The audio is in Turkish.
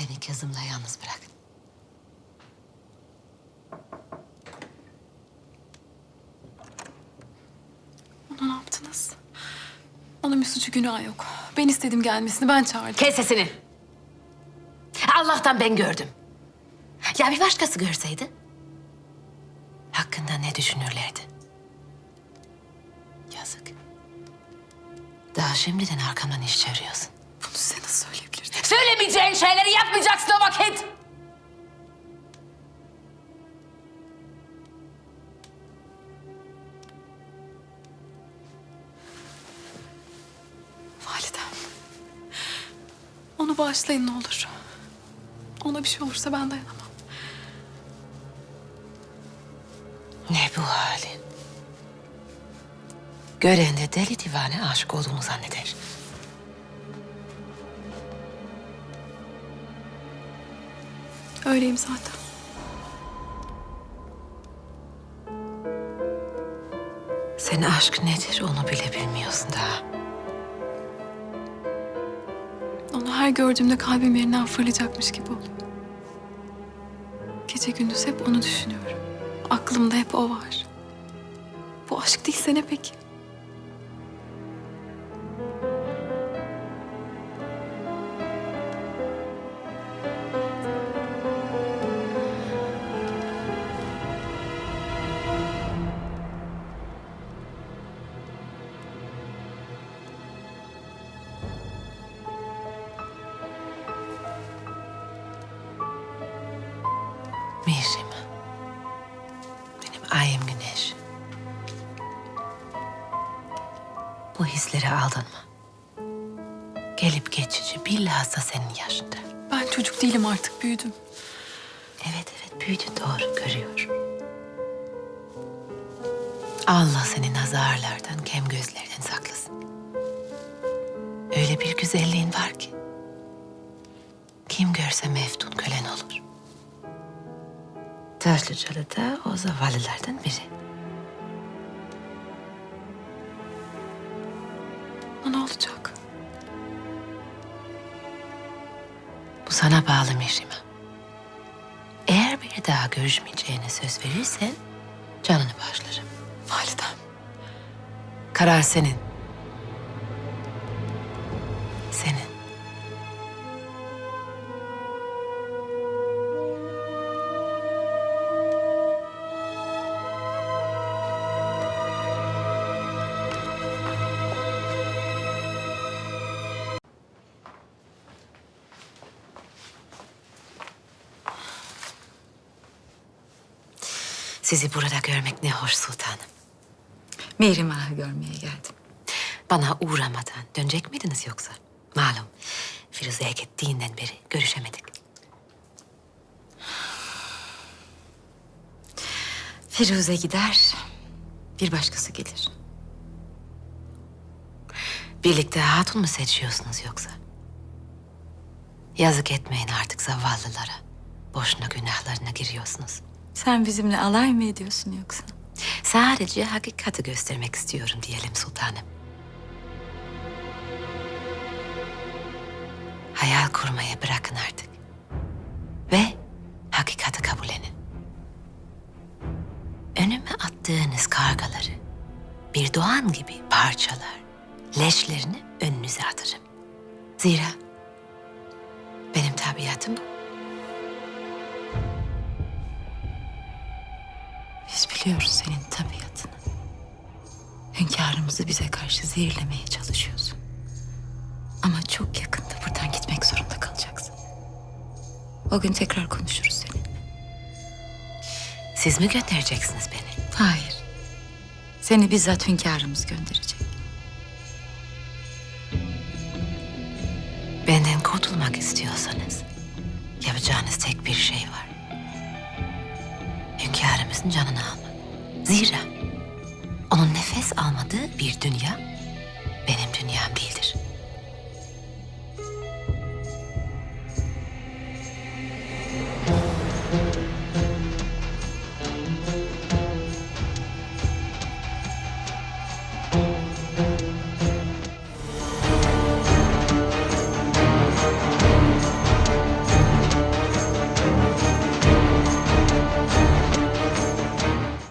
Beni kızımla yalnız bırak. Ona ne yaptınız? Onun bir suçu günahı yok. Ben istedim gelmesini, ben çağırdım. Kes sesini. Allah'tan ben gördüm. Ya bir başkası görseydi? Hakkında ne düşünürlerdi? Yazık. Daha şimdiden arkamdan iş çeviriyorsun. Bunu size nasıl? Söylemeyeceğin şeyleri yapmayacaksın o vakit. Validem. Onu bağışlayın ne olur. Ona bir şey olursa ben dayanamam. Ne bu halin? Gören de deli divane aşık olduğunu zanneder. Öyleyim zaten. Sen aşk nedir onu bile bilmiyorsun daha. Onu her gördüğümde kalbim yerinden fırlayacakmış gibi oluyor. Gece gündüz hep onu düşünüyorum. Aklımda hep o var. Bu aşk değilse ne peki? Mihrim. Benim ayım güneş. Bu hislere aldanma. Gelip geçici bilhassa senin yaşında. Ben çocuk değilim artık büyüdüm. Evet evet büyüdü doğru görüyorum. Allah seni nazarlardan, kem gözlerden saklasın. Öyle bir güzelliğin var ki. Kim görse meftun kölen olur. Taşlıcalı da o zavallılardan biri. Ne olacak? Bu sana bağlı Mihrim'e. Eğer bir daha görüşmeyeceğine söz verirsen canını bağışlarım. Validem. Karar. Senin. Sizi burada görmek ne hoş sultanım. Mihrim Ağa'yı görmeye geldim. Bana uğramadan dönecek miydiniz yoksa? Malum Firuze'ye gittiğinden beri görüşemedik. Firuze gider, bir başkası gelir. Birlikte hatun mu seçiyorsunuz yoksa? Yazık etmeyin artık zavallılara. Boşuna günahlarına giriyorsunuz. Sen bizimle alay mı ediyorsun yoksa? Sadece hakikati göstermek istiyorum diyelim sultanım. Hayal kurmayı bırakın artık. Ve hakikati kabullenin. Önüme attığınız kargaları bir doğan gibi parçalar, leşlerini önünüze atarım. Zira benim tabiatım bu. Biliyoruz senin tabiatını. Hünkârımızı bize karşı zehirlemeye çalışıyorsun. Ama çok yakında buradan gitmek zorunda kalacaksın. O gün tekrar konuşuruz seninle. Siz mi göndereceksiniz beni? Hayır. Seni bizzat hünkârımız gönderecek. Benden kurtulmak istiyorsanız yapacağınız tek bir şey var. Hünkârımızın canını almak. Zira onun nefes almadığı bir dünya benim dünyam değildir.